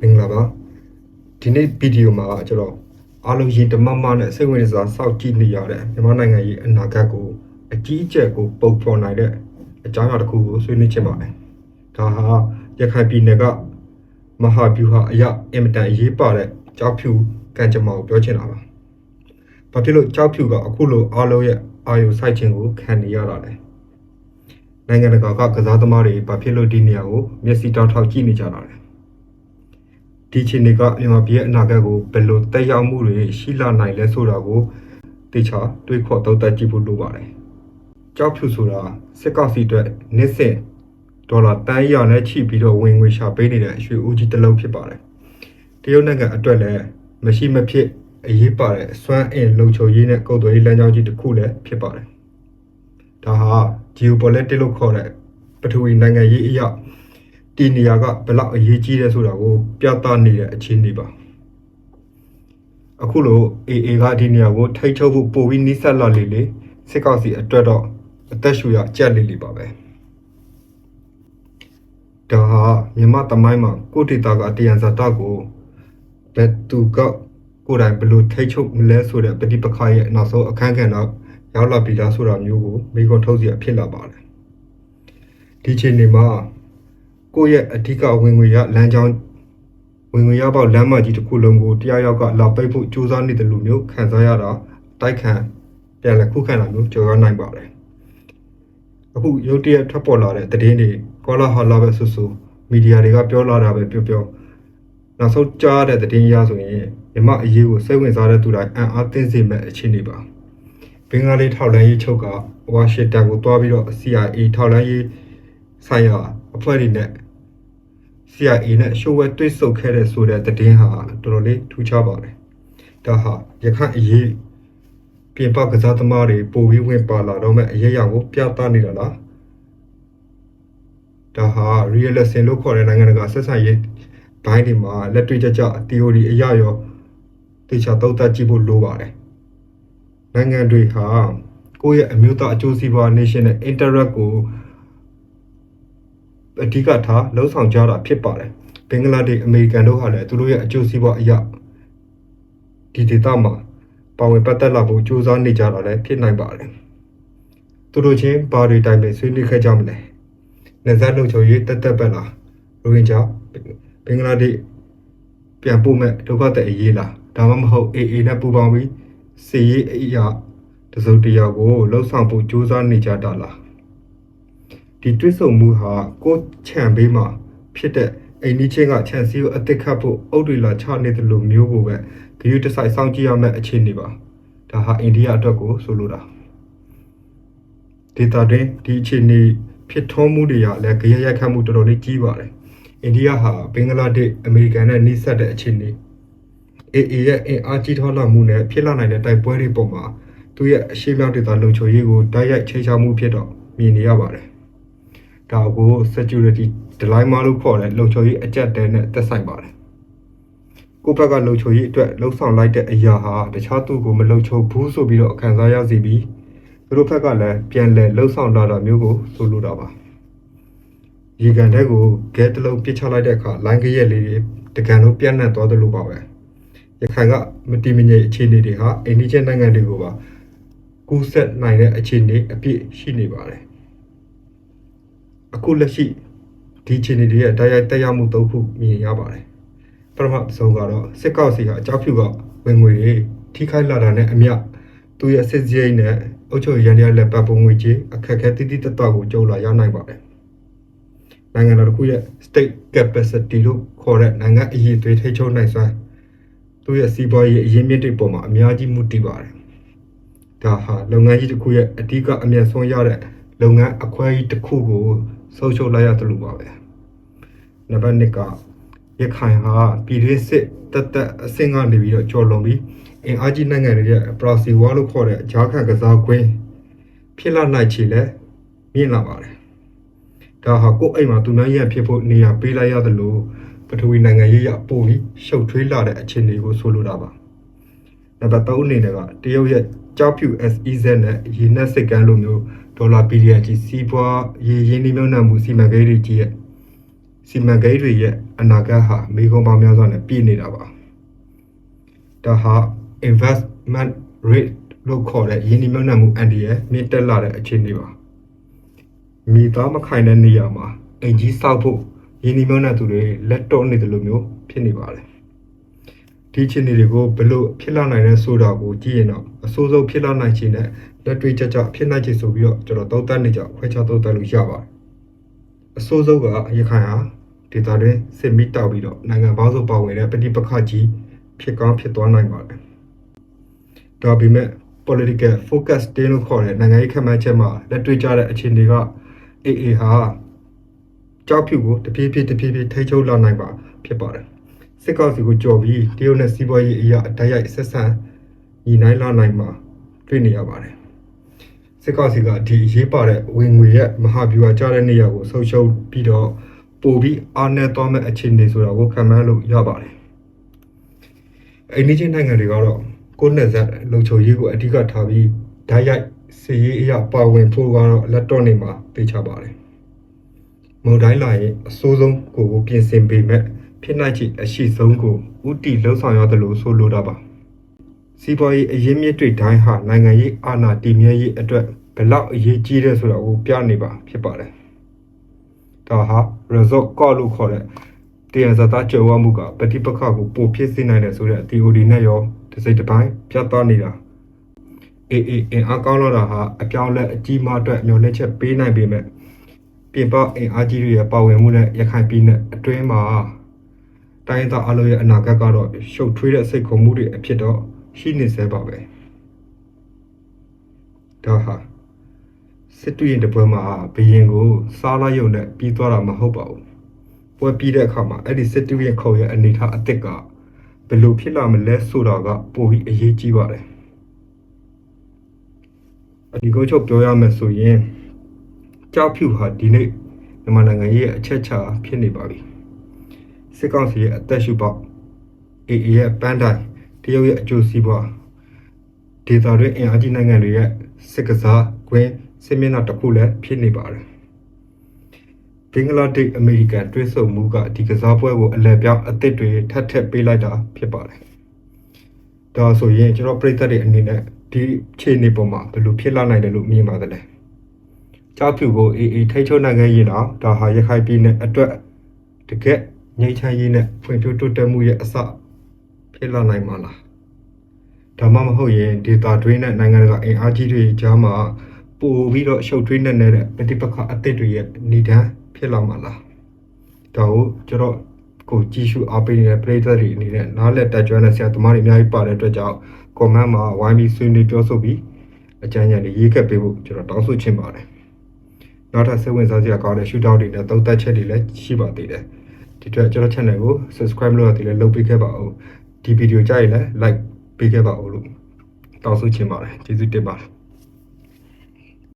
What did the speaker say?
မင်္ဂလာပါဒီနေ့ဗီဒီယိုမှာကျွန်တော်အားလုံးရင်တမမနဲ့စိတ်ဝင်စားစောင့်ကြည့်နေရတဲ့မြန်မာနိုင်ငံရဲ့အနာဂတ်ကိုအကြီးအကျယ်ကိုပုံဖော်နိုင်တဲ့အကြောင်းအရာတစ်ခုကိုဆွေးနွေးချင်ပါတယ်ဒါဟာရခိုင်ပြည်နယ်ကမဟာဗျူဟာအရအင်မတန်အရေးပါတဲ့ကြောက်ဖြူကံကြမ္မာကိုပြောချင်တာပါဘာဖြစ်လို့ကြောက်ဖြူကအခုလိုအားလုံးရဲ့အာယုစိုက်ခြင်းကိုခံနေရတာလဲနိုင်ငံတကာကကစားသမားတွေဘာဖြစ်လို့ဒီနေရာကိုမျက်စိတောက်ထောက်ကြည့်နေကြတာလဲ ဒီချိန်တွေကမြန်မာပြည်ရဲ့အနာဂတ်ကိုဘယ်လိုတက်ရောက်မှုတွေရှိလာနိုင်လဲဆိုတာကိုတေချာတွေးခေါ်သုံးသပ်ကြည့်ဖို့လိုပါတယ်။ကြောက်ဖြူဆိုတာစစ်ကောက်စီအတွက်နှစ်စဉ်ဒေါ်လာတန်းရနဲ့ချိပြီးတော့ဝင်ငွေရှာပေးနေတဲ့အရွှေဦးကြီးတစ်လုံးဖြစ်ပါတယ်။တရုတ်နိုင်ငံအတွက်လည်းမရှိမဖြစ်အရေးပါတဲ့စွမ်းအင်လုံခြုံရေးနဲ့ကုန်သွယ်ရေးလမ်းကြောင်းကြီးတစ်ခုလည်းဖြစ်ပါတယ်။ဒါဟာ geopolitics လို့ခေါ်တဲ့ပထဝီနိုင်ငံရေးအရာ ဒီနေရာကဘယ်လောက်အရေးကြီးတယ်ဆိုတာကို ပြသနေတဲ့အခြေအနေပါအခုလို AA ကဒီနေရာကိုထိတ်ချုပ်ဖို့ပိုပြီးနှိစက်လာလေလေစစ်ကောက်စီအတွက်တော့အသက်ရှူရကြက်လေလေပါပဲဒါဟာမြန်မာတမိုင်းမှာကိုတေတာကတယံဇာတကိုဘယ်သူကကိုယ်တိုင်ဘယ်လိုထိတ်ချုပ်မလဲဆိုတဲ့ပဋိပက္ခရဲ့နောက်ဆုံးအခန်းကဏ္ဍရောက်လာပြီလားဆိုတာမျိုးကိုမိခွန်းထုတ်စီရဖြစ်လာပါတယ်ဒီချိန်နေမှာ ကိုယ့်ရဲ့အဓိကဝင်ငွေရလမ်းကြောင်းဝင်ငွေရပေါက်လမ်းမကြီးတစ်ခုလုံးကိုတရားရောက်ကလာပိတ်ဖို့ကြိုးစားနေတယ်လို့မျိုးခံစားရတာတိုက်ခံပြန်လည်ခုခံတာမျိုးကြော်ရနိုင်ပါတယ်အခုရုတ်တရက်ထွက်ပေါ်လာတဲ့သတင်းတွေကောလာဟာလာပဲဆူဆူမီဒီယာတွေကပြောလာတာပဲပြောပြောနောက်ဆုံးကြားတဲ့သတင်းအရဆိုရင်မြမအရေးကိုစိတ်ဝင်စားတဲ့သူတိုင်းအံ့အားသင့်စေမဲ့အခြေအနေပါဘင်္ဂလားဒေ့ရှ်ထောက်လန်းရေးချုပ်ကဝါရှင်တန်ကိုတွားပြီးတော့ CIA ထောက်လန်းရေးဆိုင်ရာ အဖွဲ့တွေနဲ့ CIA နဲ့ရှိုးဝဲတွေ့ဆုံခဲ့တဲ့ဆိုတဲ့သတင်းဟာတော်တော်လေးထူးခြားပါတယ်။ဒါဟာရခိုင်အရေးပြင်ပကစားသမားတွေပိုပြီးဝင်ပါလာတော့မဲ့အရေးအရာကိုပြသနေတာလား။ဒါဟာ real lesson လို့ခေါ်တဲ့နိုင်ငံတကာဆက်ဆံရေးဘိုင်းဒီမှာလက်တွေ့ကြကြ theory အရာရောတေချာသုံးသပ်ကြည့်ဖို့လိုပါတယ်။နိုင်ငံတွေဟာကိုယ့်ရဲ့အမျိုးသားအကျိုးစီးပွား national interest ကို အဓိကထားလှုံ့ဆော်ကြတာဖြစ်ပါတယ်ဘင်္ဂလားဒေ့ရှ်အမေရိကန်တို့ဟာလည်းသူတို့ရဲ့အကျိုးစီးပွားအရာဒီဒေသမှာပါဝင်ပတ်သက်လာဖို့ကြိုးစားနေကြတာလည်းဖြစ်နိုင်ပါတယ်သူတို့ချင်းဘာတွေတိုင်ပင်ဆွေးနွေးခဲ့ကြမလဲနေဇာလုံချုံရေးတက်တက်ပက်လားရိုဟင်ဂျာဘင်္ဂလားဒေ့ရှ်ပြန်ပို့မဲ့ဒုက္ခသည်အရေးလားဒါမှမဟုတ် AA နဲ့ပူးပေါင်းပြီးစီရေးအရာတစုံတရာကိုလှုံ့ဆော်ဖို့ကြိုးစားနေကြတာလား ဒီတွစ်ဆုံမှုဟာကိုယ်ခြံဘေးမှာဖြစ်တဲ့အိမ်နီးချင်းကခြံစည်းကိုအသက်ခတ်ဖို့အုတ်တွေလာချနေတယ်လို့မျိုးကိုပဲဂရုတစိုက်စောင့်ကြည့်ရမယ့်အခြေအနေပါဒါဟာအိန္ဒိယအတွက်ကိုဆိုလိုတာဒေတာတွင်ဒီအခြေအနေဖြစ်ထွန်းမှုတွေကလည်းကြရရိုက်ခတ်မှုတော်တော်လေးကြီးပါတယ်အိန္ဒိယဟာဘင်္ဂလားဒေ့ရှ်အမေရိကန်နဲ့နှိစက်တဲ့အခြေအနေ AA ရဲ့အင်အားကြီးထွားလာမှုနဲ့ဖြစ်လာနိုင်တဲ့တိုက်ပွဲတွေပုံမှာသူရဲ့အရှိမြောက်ဒေသလုံခြုံရေးကိုတိုက်ရိုက်ချိန်ချမှုဖြစ်တော့မြင်နေရပါတယ် ဒါကို security dilemma လို့ခေါ်တဲ့လုံခြုံရေးအကြက်တဲနဲ့သက်ဆိုင်ပါတယ်။ကိုယ့်ဘက်ကလုံခြုံရေးအတွက်လှုံ့ဆော်လိုက်တဲ့အရာဟာတခြားသူကိုမလုံခြုံဘူးဆိုပြီးတော့ခံစားရစေပြီးသူတို့ဘက်ကလည်းပြန်လည်လှုံ့ဆော်လာတာမျိုးကိုဆိုလိုတာပါ။ရေကန်တဲ့ကိုဂဲတစ်လုံးပစ်ချလိုက်တဲ့အခါလိုင်းကရက်လေးတွေတကန်လုံးပြန့်နှံ့သွားသလိုပါပဲ။ရခိုင်ကမတိမငြိမ်အခြေအနေတွေဟာအိန္ဒိယနိုင်ငံတွေကိုပါကူးစက်နိုင်တဲ့အခြေအနေအပြည့်ရှိနေပါတယ်။ အခုလက်ရှိဒီအခြေအနေတွေရဲ့တိုက်ရိုက်တက်ရောက်မှုသုံးခုမြင်ရပါတယ်ပထမဆုံးကတော့စစ်ကောက်စီကအကြောက်ဖြူကဝင်ငွေတွေထိခိုက်လာတာနဲ့အမျှသူရဲ့စစ်စရိတ်နဲ့အုပ်ချုပ်ရေးရန်ရလက်ပတ်ပုံငွေကြီးအခက်အခဲတိတိတတ်တော့ကိုကြုံလာရနိုင်ပါတယ်နိုင်ငံတော်တစ်ခုရဲ့ state capacity လို့ခေါ်တဲ့နိုင်ငံအရေးတွေထိချုံနိုင်စွမ်းသူရဲ့စီးပွားရေးအရင်းမြစ်တွေပေါ်မှာအများကြီးမူတည်ပါတယ်ဒါဟာလုပ်ငန်းကြီးတစ်ခုရဲ့အဓိကအမြတ်ဆုံးရတဲ့လုပ်ငန်းအခွဲကြီးတစ်ခုကို ဆုံးရှုံးလိုက်ရတယ်လို့ပါပဲနံပါတ်1ကရခိုင်ဟာပြည်တွင်းစစ်တက်တက်အဆင့်ကနေပြီးတော့ကြော်လွန်ပြီးအင်အားကြီးနိုင်ငံတွေရဲ့ပရာစီဝါလို့ခေါ်တဲ့ဂျားခံကစားကွင်းဖြစ်လာနိုင်ချေလဲမြင်လာပါတယ်ဒါဟာကိုယ့်အိမ်မှာသူများရန်ဖြစ်ဖို့နေရာပေးလိုက်ရတယ်လို့ပထဝီနိုင်ငံရေးရပို့ပြီးရှုပ်ထွေးလာတဲ့အခြေအနေကိုဆိုလိုတာပါနံပါတ်3အနေနဲ့ကတရုတ်ရဲ့ ကြောက်ဖြူ SEZ နဲ့ရေနက်စစ်ကမ်းလိုမျိုးဒေါ်လာဘီလီယံကြီးစီးပွားရေရင်းနှီးမြှုပ်နှံမှုစီမံကိန်းတွေကြီးရဲ့စီမံကိန်းတွေရဲ့အနာဂတ်ဟာမိကုံပေါင်းများစွာနဲ့ပြည့်နေတာပါဒါဟာ investment rate လို့ခေါ်တဲ့ယင်းဒီမြုံနှံမှုအန်ဒီရဲ့မြင့်တက်လာတဲ့အခြေအနေပါမိသားမခိုင်တဲ့နေရာမှာအင်ကြီးစောက်ဖို့ယင်းဒီမြုံနှံသူတွေလက်တော့နေတယ်လို့မျိုးဖြစ်နေပါတယ် ဒီအခြေအနေတွေကိုဘယ်လို့ဖြစ်လာနိုင်လဲဆိုတာကိုကြည့်ရင်တော့အဆိုးဆုံးဖြစ်လာနိုင်ခြင်းနဲ့လက်တွေ့ကြကြဖြစ်နိုင်ခြင်းဆိုပြီးတော့ကျွန်တော်သုံးသပ်နေကြခွဲခြားသုံးသပ်လို့ရပါတယ်အဆိုးဆုံးကရခိုင်ဟာဒေသတွင်းစစ်မီတောက်ပြီးတော့နိုင်ငံပေါင်းစုံပါဝင်တဲ့ပဋိပက္ခကြီးဖြစ်ကောင်းဖြစ်သွားနိုင်ပါတယ်ဒါပေမဲ့ political focus တင်းလို့ခေါ်တဲ့နိုင်ငံရေးခန့်မှန်းချက်မှာလက်တွေ့ကျတဲ့အခြေအနေက AA ဟာကြောက်ဖြူကိုတပြေးပြေးတပြေးပြေးထိချုပ်လာနိုင်ပါဖြစ်ပါတယ် စစ်ကောက်စီကိုကြော်ပြီးတရုတ်နဲ့စီးပွားရေးအရာအတိုက်ရိုက်ဆက်ဆံညီနိုင်လာနိုင်မှာတွေ့နေရပါတယ်စစ်ကောက်စီကဒီအရေးပါတဲ့ဝင်ငွေရဲ့မဟာဗျူဟာကျတဲ့နေရာကိုဆုံးရှုံးပြီးတော့ပိုပြီးအားနည်းသွားမဲ့အခြေအနေဆိုတာကိုခံမှန်းလို့ရပါတယ်အိန္ဒိချင်းနိုင်ငံတွေကတော့ကိုယ်နဲ့ဇက်လုံခြုံရေးကိုအဓိကထားပြီးဓာတ်ရိုက်စီရေးအရာပါဝင်ဖို့ကတော့လက်တော့နေမှာသိချပါတယ်မုန်တိုင်းလာရင်အဆိုးဆုံးကိုပြင်ဆင်ပေမဲ့ ဖြစ်နိုင်ချေအရှိဆုံးကိုဥတီလှုပ်ဆောင်ရတယ်လို့ဆိုလိုတာပါစီးပွားရေးအရင်းမြစ်တွေတိုင်းဟာနိုင်ငံရေးအာဏာတည်မြဲရေးအတွက်ဘယ်လောက်အရေးကြီးတယ်ဆိုတာကိုပြနေပါဖြစ်ပါတယ်ဒါဟာ result call လို့ခေါ်တဲ့တရားစတာကြော်ဝမှုကပฏิပက္ခကိုပိုဖြစ်စေနိုင်တယ်ဆိုတဲ့ theory နဲ့ရောတစ်စိတ်တစ်ပိုင်းပြသနေတာအေးအေးအင်အားကောင်းလာတာဟာအပြောင်းလဲအကြီးမားအတွက်မျှော်လင့်ချက်ပေးနိုင်ပေမဲ့ပြင်ပအင်အားကြီးတွေရဲ့ပါဝင်မှုနဲ့ရခိုင်ပြည်နယ်အတွင်းမှာ တိုင်းဒေသအလုံးရဲ့အနာဂတ်ကတော့ရှုပ်ထွေးတဲ့စိတ်ခုံမှုတွေအဖြစ်တော့ရှိနေစေပါပဲဒါဟာစစ်တူရင်တပွဲမှာဘယင်ကိုစားလာရုံနဲ့ပြီးသွားတာမဟုတ်ပါဘူးပွဲပြီးတဲ့အခါမှာအဲ့ဒီစစ်တူရင်ခုံရဲ့အနေထားအစ်စ်ကဘယ်လိုဖြစ်လာမလဲဆိုတာကပိုပြီးအရေးကြီးပါတယ်အဒီကိုချုပ်ပြောရမယ်ဆိုရင်ကြောက်ဖြူဟာဒီနေ့မြန်မာနိုင်ငံရဲ့အချက်ချာဖြစ်နေပါပြီ စစ်ကောင်စီရဲ့အသက်ရှူပေါက်အေအေရဲ့ပန်းတိုင်တရုတ်ရဲ့အကျိုးစီးပွားဒေသတွင်းအင်အားကြီးနိုင်ငံတွေရဲ့စစ်ကစားကွင်းစစ်မျက်နှာတစ်ခုလည်းဖြစ်နေပါတယ်ဘင်္ဂလားဒေ့ရှ်အမေရိကန်တွဲဆုံမှုကဒီကစားပွဲကိုအလဲပြောင်းအသစ်တွေထပ်ထပ်ပေးလိုက်တာဖြစ်ပါတယ်။ဒါဆိုရင်ကျွန်တော်ပြည်သက်တွေအနေနဲ့ဒီခြေနေပုံမှာဘယ်လိုဖြစ်လာနိုင်တယ်လို့မြင်ပါသလဲ။ကြောက်ဖြူကိုအေးအေးထိချုံနိုင်ငံရင်တော့ဒါဟာရခိုင်ပြည်နယ်အတွက်တကက် ငြိမ်းချမ်းရေးနဲ့ဖွံ့ဖြိုးတိုးတက်မှုရဲ့အစဖြစ်လာနိုင်မှာလား။ဒါမှမဟုတ်ရင်ဒေတာတွင်းနဲ့နိုင်ငံတကာအင်အားကြီးတွေကြားမှာပို့ပြီးတော့ရှုပ်ထွေးနေတဲ့ပဋိပက္ခအသစ်တွေရဲ့နေတန်းဖြစ်လာမှာလားဒါကိုကျွန်တော်ကိုကြည့်ရှုအားပေးနေတဲ့ပရိသတ်တွေအနေနဲ့နားလက်တက်ကြွတဲ့ဆရာသမားတွေအများကြီးပါတဲ့အတွက်ကြောင့် comment မှာဝိုင်းပြီးဆွေးနွေးပြောဆိုပြီးအကြံဉာဏ်တွေရေးခဲ့ပေးဖို့ကျွန်တော်တောင်းဆိုချင်ပါတယ်နောက်ထပ်စိတ်ဝင်စားစရာကောင်းတဲ့ shootout တွေနဲ့သုံးသပ်ချက်တွေလည်းရှိပါသေးတယ် ဒီအတွက်ကျွန်တော် channel ကို subscribe လုပ်ရသေးတယ်လုပ်ပေးခဲ့ပါဦးဒီဗီဒီယိုကြိုက်ရင်လည်း like ပေးခဲ့ပါဦးလို့တောင်းဆိုချင်ပါတယ်ကျေးဇူးတင်ပါတယ်